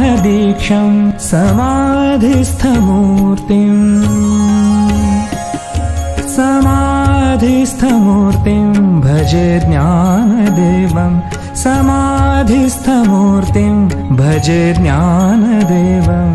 ज्ञानदीक्षम् समाधिस्थमूर्तिम् समाधिस्थमूर्तिम् भजे ज्ञानदेवम् समाधिस्थमूर्तिम् भजे ज्ञानदेवम्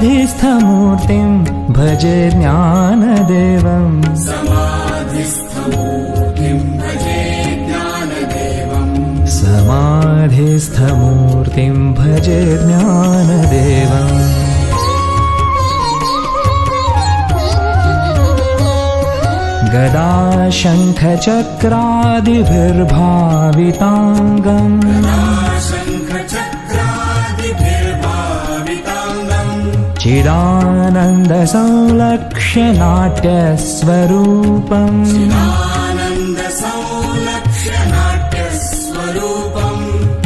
समाधिस्थमूर्तिम् भजे ज्ञानदेवम्। समाधिस्थमूर्तिम् भजे ज्ञानदेवम्। गदा शङ्खचक्रादिभिर्भाविताङ्गम् चिदानन्दसंलक्ष्य नाट्यस्वरूपम्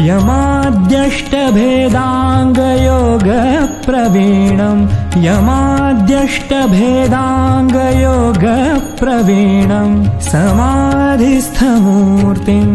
यमाद्यष्टभेदाङ्गयोगप्रवीणम् यमाद्यष्टभेदाङ्गयोगप्रवीणम् समाधिस्थमूर्तिम्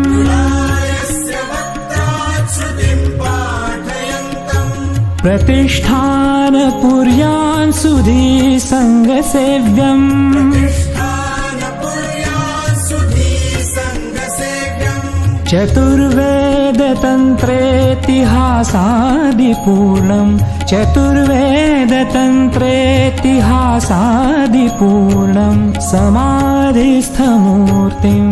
प्रतिष्ठानपुर्यान् सुधी सङ्गसेव्यम्। चतुर्वेदतन्त्रेतिहासादिपूर्णम्। चतुर्वेदतन्त्रेतिहासादिपूर्णम् समाधिस्थमूर्तिम्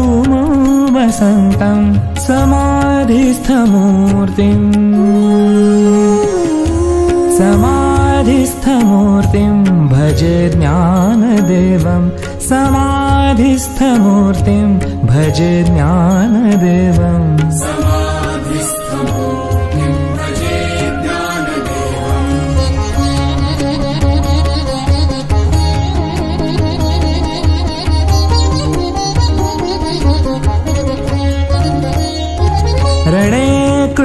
समाधिस्थमूर्तिम्। समाधिस्थमूर्तिम् भजे ज्ञानदेवम् समाधिस्थमूर्तिम् भजे ज्ञानदेवम्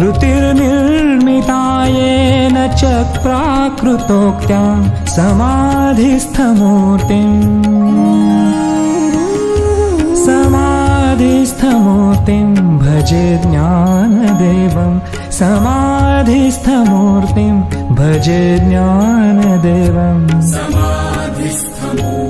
कृतिर्निर्मितायेन च समाधिस्थमूर्तिम्। समाधिस्थमूर्तिं भजे ज्ञानदेवं समाधिस्थमूर्तिं भजे ज्ञानदेवम्। समाधिस्थमूर्तिं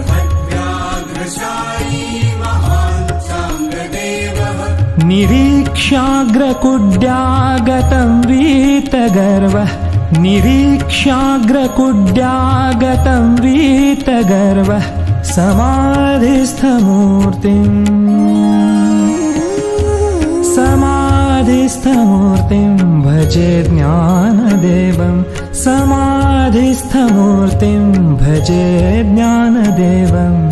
निरीक्ष्याग्रकुड्यागतं वीतगर्वः। समाधिस्थमूर्तिम्। समाधिस्थमूर्तिं भजे ज्ञानदेवं समाधिस्थमूर्तिं भजे ज्ञानदेवम्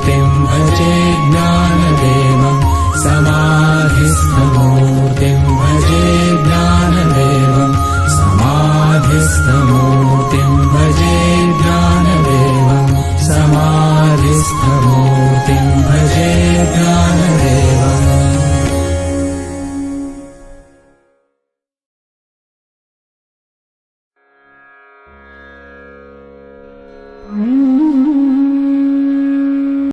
समाधिस्थमूर्तिं भजे ज्ञानदेवं